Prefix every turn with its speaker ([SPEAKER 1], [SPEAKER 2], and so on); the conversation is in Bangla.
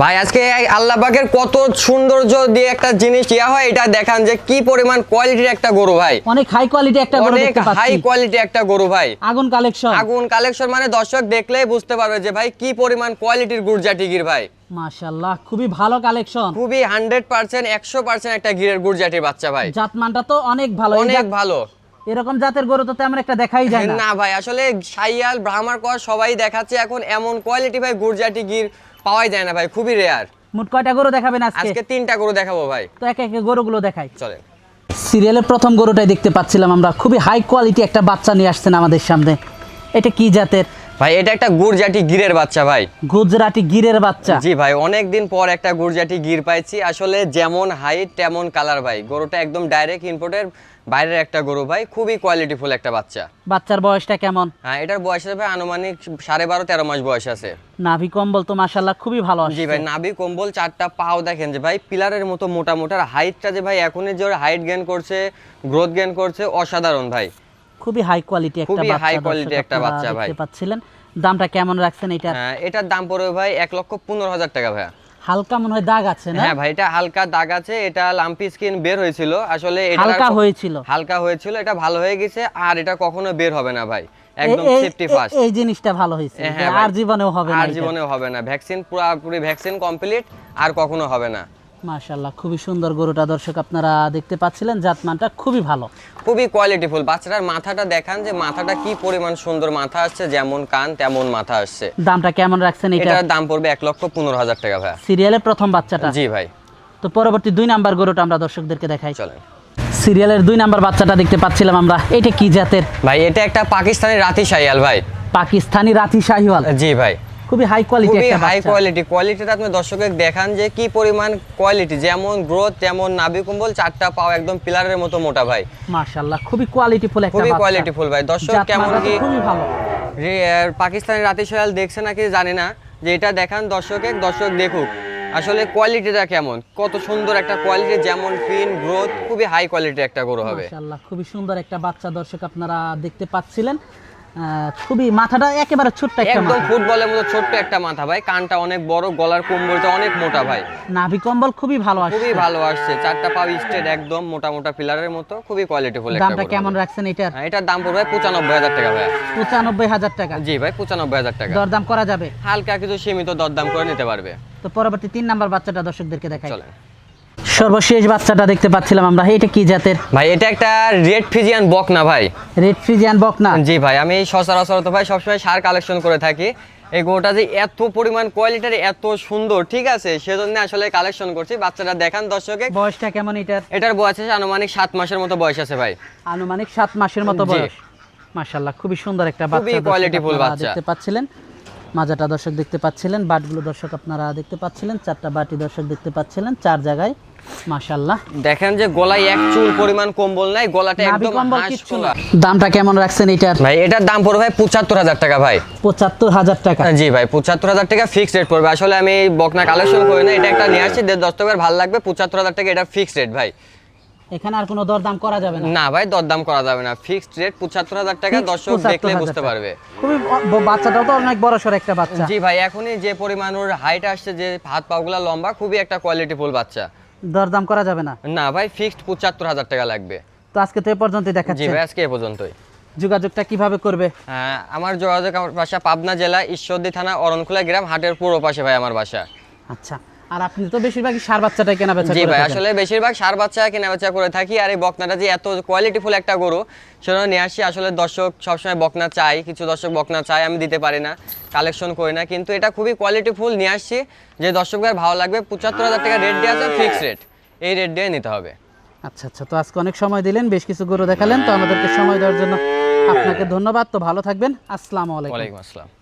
[SPEAKER 1] ভাই আজকে আল্লাহবাগের কত সৌন্দর্য দিয়ে একটা জিনিস ইয়া হয় এটা দেখান যে কি পরিমাণ কোয়ালিটির একটা গরু ভাই।
[SPEAKER 2] অনেক হাই কোয়ালিটি একটা গরু
[SPEAKER 1] অনেক হাই কোয়ালিটি একটা গরু ভাই।
[SPEAKER 2] আগুন কালেকশন
[SPEAKER 1] আগুন কালেকশন মানে দর্শক দেখলেই বুঝতে পারবে যে ভাই কি পরিমাণ কোয়ালিটির গুরজাটি গির ভাই।
[SPEAKER 2] মাশাআল্লাহ খুবই ভালো কালেকশন
[SPEAKER 1] খুবই হান্ড্রেড পার্সেন্ট একশো পার্সেন্ট একটা গিরের গুরজাটির বাচ্চা ভাই।
[SPEAKER 2] জাতমানটা তো অনেক ভালো।
[SPEAKER 1] অনেক ভালো।
[SPEAKER 2] এরকম জাতের গরু তো তেমন একটা দেখাই যায় না।
[SPEAKER 1] না ভাই আসলে সাইয়াল ব্রাহ্মার কর সবাই দেখাচ্ছে এখন এমন কোয়ালিটি ভাই গুরজাটি গির পাওয়াই যায় না ভাই খুবই রেয়ার
[SPEAKER 2] মোট কয়টা গরু দেখাবেন আজকে?
[SPEAKER 1] আজকে তিনটা গরু দেখাবো ভাই।
[SPEAKER 2] তো এক এক গরুগুলো দেখাই।
[SPEAKER 1] চলেন।
[SPEAKER 2] সিরিয়ালের প্রথম গরুটাই দেখতে পাচ্ছিলাম আমরা। খুবই হাই কোয়ালিটি একটা বাচ্চা নিয়ে আসছেন আমাদের সামনে। এটা কি জাতের?
[SPEAKER 1] ভাই এটা একটা গুরজাটি গিরের বাচ্চা ভাই।
[SPEAKER 2] গুজরাটি গিরের বাচ্চা।
[SPEAKER 1] জি ভাই অনেক দিন পর একটা গুরজাটি গির পাইছি। আসলে যেমন হাইট তেমন কালার ভাই। গরুটা একদম ডাইরেক্ট ইম্পোর্টের বাইরের একটা গরু ভাই। খুবই কোয়ালিটিফুল একটা বাচ্চা।
[SPEAKER 2] বাচ্চার বয়সটা কেমন?
[SPEAKER 1] হ্যাঁ এটার বয়স আছে ভাই আনুমানিক সাড়ে বারো তেরো মাস বয়স আছে।
[SPEAKER 2] নাভি কম্বল তো মাশাল্লাহ খুবই ভালো
[SPEAKER 1] জি ভাই নাভি কম্বল চারটা পাও দেখেন যে ভাই পিলারের মতো মোটা মোটার হাইটটা যে ভাই এখনই যে হাইট গেন করছে গ্রোথ গেন করছে অসাধারণ ভাই।
[SPEAKER 2] খুবই হাই কোয়ালিটি একটা বাচ্চা দর্শক
[SPEAKER 1] quality একটা বাচ্চা ভাই।
[SPEAKER 2] দেখতে পাচ্ছিলেন। দামটা কেমন রাখছেন এটা?
[SPEAKER 1] হ্যাঁ, এটার দাম পড়বে ভাই এক লক্ষ পনেরো হাজার টাকা ভাইয়া।
[SPEAKER 2] হালকা মনে হয় দাগ আছে না?
[SPEAKER 1] হ্যাঁ ভাই এটা হালকা দাগ আছে এটা লাম্পি স্কিন বের হয়েছিল। আসলে এটা
[SPEAKER 2] হালকা হয়েছিল।
[SPEAKER 1] হালকা হয়েছিল এটা ভালো হয়ে গেছে আর এটা কখনো বের হবে না ভাই। একদম সেফটি ফার্স্ট
[SPEAKER 2] এই জিনিসটা ভালো হয়েছে
[SPEAKER 1] হ্যাঁ
[SPEAKER 2] আর জীবনেও হবে না
[SPEAKER 1] আর জীবনেও হবে না। ভ্যাকসিন পুরোপুরি ভ্যাকসিন কমপ্লিট আর কখনো হবে না।
[SPEAKER 2] মাশাআল্লাহ খুবই সুন্দর গরুটা দর্শক আপনারা দেখতে পাচ্ছিলেন জাতমানটা খুবই ভালো।
[SPEAKER 1] খুবই কোয়ালিটিফুল বাচ্চাটার মাথাটা দেখান যে মাথাটা কি পরিমাণ সুন্দর মাথা আসছে যেমন কান তেমন মাথা আসছে।
[SPEAKER 2] দামটা কেমন রাখছেন এটা?
[SPEAKER 1] এটার দাম পড়বে এক লক্ষ পনেরো হাজার টাকা ভাইয়া।
[SPEAKER 2] সিরিয়ালের প্রথম বাচ্চাটা?
[SPEAKER 1] জি ভাই।
[SPEAKER 2] তো পরবর্তী দুই নাম্বার গরুটা আমরা দর্শকদেরকে দেখাই।
[SPEAKER 1] চলেন।
[SPEAKER 2] সিরিয়ালের দুই নাম্বার বাচ্চাটা দেখতে পাচ্ছিলাম আমরা এটা কি জাতের?
[SPEAKER 1] ভাই এটা একটা পাকিস্তানি রাতি শাইয়াল ভাই।
[SPEAKER 2] পাকিস্তানি রাথি শাহিওয়াল।
[SPEAKER 1] জি ভাই।
[SPEAKER 2] খুবই হাই কোয়ালিটি
[SPEAKER 1] খুবই
[SPEAKER 2] একটা
[SPEAKER 1] হাই কোয়ালিটি কোয়ালিটিটা আপনি দর্শকের দেখান যে কি পরিমাণ কোয়ালিটি যেমন গ্রোথ তেমন নাভি কুম্বল চারটা পাও একদম পিলারের মতো মোটা ভাই।
[SPEAKER 2] মাশাআল্লাহ খুবই কোয়ালিটিফুল একটা
[SPEAKER 1] খুবই
[SPEAKER 2] বাচ্চা।
[SPEAKER 1] কোয়ালিটিফুল ভাই। দর্শক কেমন কি
[SPEAKER 2] খুবই ভালো।
[SPEAKER 1] রে- আর পাকিস্তানি রাতি সোয়াল দেখছে নাকি জানি না যে এটা দেখান দর্শকে দর্শক দেখুক। আসলে কোয়ালিটিটা কেমন? কত সুন্দর একটা কোয়ালিটি যেমন ফিন গ্রোথ খুবই হাই কোয়ালিটির একটা গরু হবে।
[SPEAKER 2] মাশাআল্লাহ খুবই সুন্দর একটা বাচ্চা দর্শক আপনারা দেখতে পাচ্ছিলেন। খুবই মাথাটা একেবারে ছোট্ট একটা
[SPEAKER 1] একদম ফুটবলের মতো ছোট্ট একটা মাথা ভাই। কানটা অনেক বড় গলার কম্বলটা অনেক মোটা ভাই।
[SPEAKER 2] নাভি কম্বল খুবই ভালো আসছে।
[SPEAKER 1] খুবই ভালো আসছে। চারটা পাও স্টেট একদম মোটা মোটা পিলারের মতো খুবই কোয়ালিটিফুল একটা
[SPEAKER 2] দামটা কেমন রাখছেন এটার?
[SPEAKER 1] হ্যাঁ, এটার দাম পড়বে পঁচানব্বই হাজার টাকা ভাই।
[SPEAKER 2] পঁচানব্বই হাজার টাকা।
[SPEAKER 1] জি ভাই পঁচানব্বই হাজার টাকা।
[SPEAKER 2] দরদাম করা যাবে?
[SPEAKER 1] হালকা কিছু সীমিত দরদাম করে নিতে পারবে।
[SPEAKER 2] তো পরবর্তী তিন নাম্বার বাচ্চাটা দর্শকদেরকে দেখাই।
[SPEAKER 1] চলেন।
[SPEAKER 2] সর্বশেষ বাচ্চাটা দেখতে পাচ্ছিলাম আমরা। এটা কি জাতের?
[SPEAKER 1] ভাই এটা একটা রেড ফিজিয়ান বক না ভাই?
[SPEAKER 2] রেড ফ্রিজিয়ান বকনা
[SPEAKER 1] জি ভাই আমি সচরাচর তো ভাই সবসময় সার কালেকশন করে থাকি। এই গরুটা যে এত পরিমাণ কোয়ালিটির এত সুন্দর ঠিক আছে? সেজন্য আসলে কালেকশন করছি। বাচ্চাটা দেখান দর্শকে।
[SPEAKER 2] বয়সটা কেমন এটার?
[SPEAKER 1] এটার বয়স আছে আনুমানিক সাত মাসের মতো বয়স আছে ভাই।
[SPEAKER 2] আনুমানিক সাত মাসের মতো বয়স। মাশাল্লাহ খুবই সুন্দর একটা বাচ্চা আপনারা
[SPEAKER 1] বাচ্চা।
[SPEAKER 2] দেখতে পাচ্ছিলেন। মাজাটা দর্শক দেখতে পাচ্ছিলেন বাটগুলো দর্শক আপনারা দেখতে পাচ্ছিলেন চারটা বাটি দর্শক দেখতে পাচ্ছিলেন চার জায়গায় মাশাল্লাহ
[SPEAKER 1] দেখেন যে গলায় এক চুল পরিমাণ কম্বল নাই গলাটা একদম
[SPEAKER 2] কম্বল কিচ্ছু না। দামটা কেমন রাখছেন এটার?
[SPEAKER 1] ভাই এটার দাম পড়বে ভাই পঁচাত্তর হাজার টাকা ভাই।
[SPEAKER 2] পঁচাত্তর হাজার টাকা।
[SPEAKER 1] জি ভাই পঁচাত্তর হাজার টাকা ফিক্সড রেট পড়বে। আসলে আমি বকনা কালেকশন করি না এটা একটা নিয়ে আসছি। দেড় দশ টাকার ভালো লাগবে পঁচাত্তর হাজার টাকা এটা ফিক্সড রেট ভাই।
[SPEAKER 2] এখানে আর কোনো দরদাম করা যাবে না।
[SPEAKER 1] না ভাই দরদাম করা যাবে না। ফিক্সড রেট পঁচাত্তর হাজার টাকা দর্শক দেখলে বুঝতে পারবে।
[SPEAKER 2] খুবই বাচ্চাটাও তো অনেক বড় সড় একটা বাচ্চা।
[SPEAKER 1] জি ভাই এখনই যে পরিমাণ ওর হাইট আসছে যে হাত পাগুলা লম্বা খুবই একটা কোয়ালিটিফুল বাচ্চা।
[SPEAKER 2] দরদাম করা যাবে না।
[SPEAKER 1] না ভাই ফিক্সড পঁচাত্তর হাজার টাকা লাগবে।
[SPEAKER 2] তো আজকে তো এ পর্যন্ত
[SPEAKER 1] জি ভাই আজকে এ পর্যন্তই।
[SPEAKER 2] যোগাযোগটা কীভাবে করবে?
[SPEAKER 1] হ্যাঁ, আমার যোগাযোগ আমার বাসা পাবনা জেলা ঈশ্বরদী থানা অরণখোলা গ্রাম হাটের পুরো পাশে ভাই আমার বাসা।
[SPEAKER 2] আচ্ছা। আর আপনি তো বেশিরভাগই সার বাচ্চাটাই কেনা বেচা
[SPEAKER 1] জি ভাই আসলে বেশিরভাগ সার বাচ্চা কেনা বেচা করে থাকি আর এই বকনাটা যে এত কোয়ালিটিফুল একটা গরু সেটা নিয়ে আসি। আসলে দর্শক সবসময় বকনা চাই কিছু দর্শক বকনা চাই আমি দিতে পারি না কালেকশন করি না। কিন্তু এটা খুবই কোয়ালিটিফুল নিয়ে আসছি যে দর্শকদের ভালো লাগবে পঁচাত্তর হাজার টাকা রেট দিয়ে আছে ফিক্সড রেট এই রেট দিয়ে নিতে হবে।
[SPEAKER 2] আচ্ছা আচ্ছা তো আজকে অনেক সময় দিলেন বেশ কিছু গরু দেখালেন তো আমাদেরকে সময় দেওয়ার জন্য আপনাকে ধন্যবাদ। তো ভালো থাকবেন আসসালামু আলাইকুম।
[SPEAKER 1] ওয়ালাইকুম আসসালাম।